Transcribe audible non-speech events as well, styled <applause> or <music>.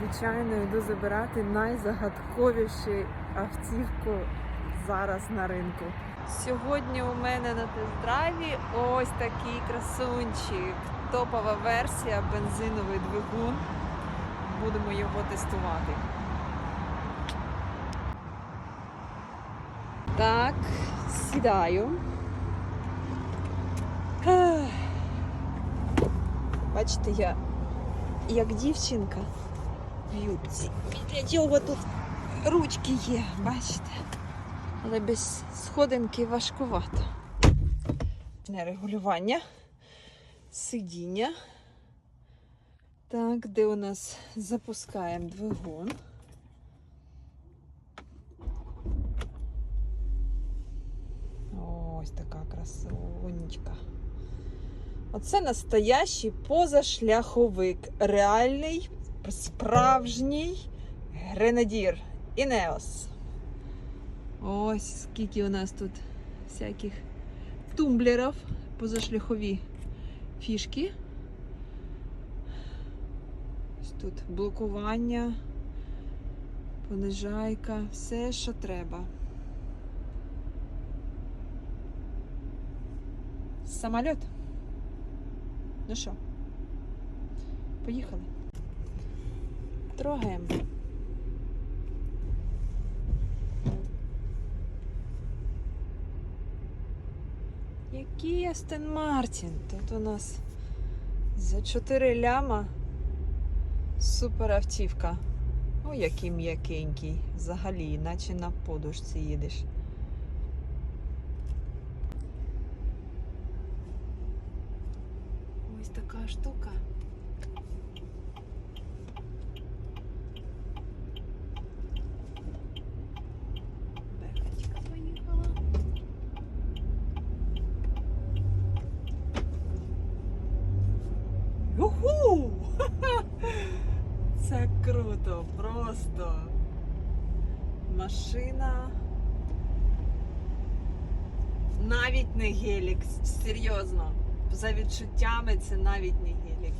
звичайно, йду забирати найзагадковішу автівку зараз на ринку. Сьогодні у мене на тест-драйві ось такий красунчик. Топова версія, бензиновий двигун. Будемо його тестувати. Так, сідаю. Бачите, я як дівчинка в. Для цього тут ручки є, бачите? Але без сходинки важкувато. Регулювання, сидіння. Так, де у нас запускаємо двигун. Ось така красунечка. Оце настоящий позашляховик. Реальний, справжній гренадір. Інеос. Ось скільки у нас тут всяких тумблерів, позашляхові фішки. Ось тут блокування, понижайка, все, що треба. Самоліт. Ну що, поїхали. Трогаємо. Який Астон Мартін? Тут у нас за 4 ляма супер автівка. О, який м'якенький. Взагалі, наче на подушці їдеш. Ось така штука. Юху! <laughs> Це круто, просто. Машина. Навіть не гелік, серйозно. За відчуттями це навіть не гелік.